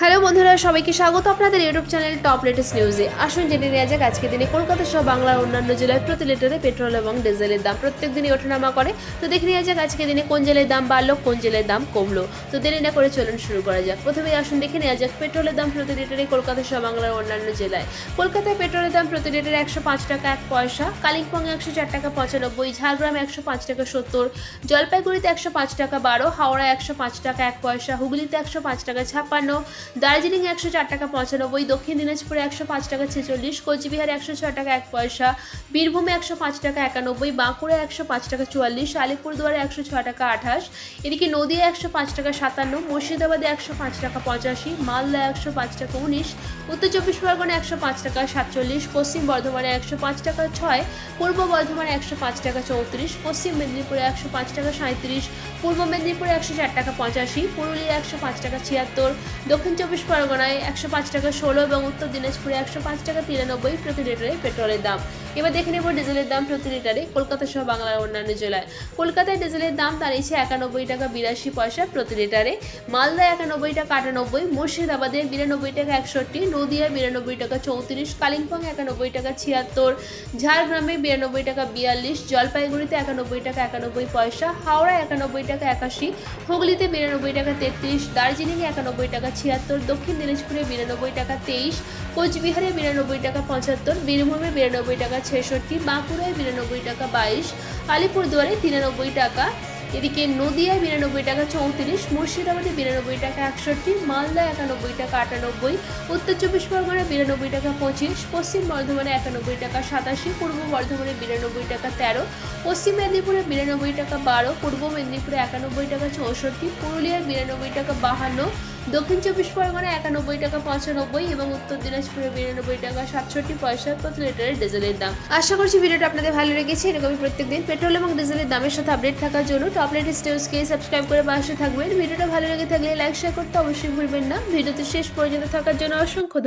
Hello বন্ধুরা, সবাইকে স্বাগত আপনাদের ইউটিউব চ্যানেল টপ লেটেস্ট নিউজে। আসুন জেনে নেওয়া যাক আজকে দিনে কলকাতা সহ বাংলার অন্যান্য জেলায় প্রতি লিটারে পেট্রোল এবং ডিজেলের দাম প্রত্যেক দিনই ওঠানামা করে। তো দেখে নেওয়া যাক আজকে দিনে কোন জেলের দাম বাড়লো, কোন জেলের দাম কমলো। তো দেরি না করে চলুন শুরু করা যাক। প্রথমে আসুন দেখে নেওয়া যাক, পেট্রোলের দাম প্রতি লিটারে কলকাতা সহ বাংলার অন্যান্য জেলায়। কলকাতায় পেট্রোলের দাম প্রতি লিটারে একশো পাঁচ টাকা এক পয়সা, কালিম্পংয়ে একশো চার টাকা পঁচানব্বই, ঝাড়গ্রামে একশো পাঁচ টাকা সত্তর, জলপাইগুড়িতে একশো পাঁচ টাকা বারো হাওড়া একশো পাঁচ টাকা এক পয়সা, হুগলিতে একশো পাঁচ টাকা ছাপ্পান্ন দার্জিলিং একশো চার টাকা পঁচানব্বই দক্ষিণ দিনাজপুরে একশো পাঁচ টাকা ছেচল্লিশ কোচবিহারে একশো ছয় টাকা এক পয়সা বীরভূমে একশো পাঁচ টাকা একানব্বই বাঁকুড়া একশো পাঁচ টাকা চুয়াল্লিশ আলিপুরদুয়ারে একশো ছয় টাকা আঠাশ এদিকে নদিয়া একশো পাঁচ টাকা সাতান্ন মুর্শিদাবাদে একশো পাঁচ টাকা পঁচাশি মালদা একশো পাঁচ টাকা উনিশ উত্তর চব্বিশ পরগনা একশো পাঁচ টাকা সাতচল্লিশ পশ্চিম বর্ধমানে একশো পাঁচ টাকা ছয় পূর্ব বর্ধমানে একশো পাঁচ টাকা চৌত্রিশ পশ্চিম মেদিনীপুরে একশো পাঁচ টাকা সাঁত্রিশ পূর্ব মেদিনীপুরে একশো চার টাকা পঁচাশি পুরুলিয়া একশো পাঁচ টাকা ছিয়াত্তর দক্ষিণ চব্বিশ পরগনায় একশো পাঁচ টাকা ষোলো এবং উত্তর দিনাজপুরে একশো পাঁচ টাকা তিরানব্বই প্রতি লিটারে পেট্রোলের দাম। এবার দেখে নেব ডিজেলের দাম প্রতি লিটারে। কলকাতা সহ বাংলার অন্যান্য জেলায়। কলকাতায় ডিজেলের দাম দাঁড়িয়েছে একানব্বই টাকা বিরাশি পয়সা প্রতি লিটারে। মালদা একানব্বই টাকা আটানব্বই, মুর্শিদাবাদে বিরানব্বই টাকা একষট্টি নদিয়া বিরানব্বই টাকা চৌত্রিশ, কালিম্পং একানব্বই টাকা ছিয়াত্তর, ঝাড়গ্রামে বিরানব্বই টাকা বিয়াল্লিশ, জলপাইগুড়িতে একানব্বই টাকা একানব্বই পয়সা হাওড়া একানব্বই টাকা একাশি, হুগলিতে বিরানব্বই টাকা তেত্রিশ, দার্জিলিংয়ে একানব্বই টাকা ছিয়াত্তর, দক্ষিণ দিনাজপুরে বিরানব্বই টাকা তেইশ, কোচবিহারে বিরানব্বই টাকা পঁচাত্তর, বীরভূমে বিরানব্বই টাকা ছেষট্টি, বাঁকুড়ায় বিরানব্বই টাকা বাইশ, আলিপুরদুয়ারে তিরানব্বই টাকা, এদিকে নদিয়ায় বিরানব্বই টাকা চৌত্রিশ, মুর্শিদাবাদে বিরানব্বই টাকা একষট্টি মালদা একানব্বই টাকা আটানব্বই, উত্তর চব্বিশ পরগনা বিরানব্বই টাকা পঁচিশ, পশ্চিম বর্ধমানে একানব্বই টাকা সাতাশি, পূর্ব বর্ধমানে বিরানব্বই টাকা তেরো, পশ্চিম মেদিনীপুরে বিরানব্বই টাকা বারো, পূর্ব মেদিনীপুরে একানব্বই টাকা চৌষট্টি পুরুলিয়ার বিরানব্বই টাকা বাহান্ন দক্ষিণ চব্বিশ পরগনা একানব্বই টাকা, পঁচানব্বই এবং উত্তর দিনাজপুরে বিরানব্বই টাকা, সাতষট্টি পয়সা প্রতি লিটারের ডিজেলের দাম। আশা করছি ভিডিওটা আপনাদের ভালো লেগেছে। এরকমই প্রত্যেক দিন পেট্রোল এবং ডিজেলের দামের সাথে আপডেট থাকার জন্য টপ লেটেস্ট নিউজকে সাবস্ক্রাইব করে পাশে থাকবেন। ভিডিওটা ভালো লেগে থাকলে লাইক শেয়ার করতে অবশ্যই ভুলবেন না। ভিডিওতে শেষ পর্যন্ত থাকার জন্য অসংখ্য।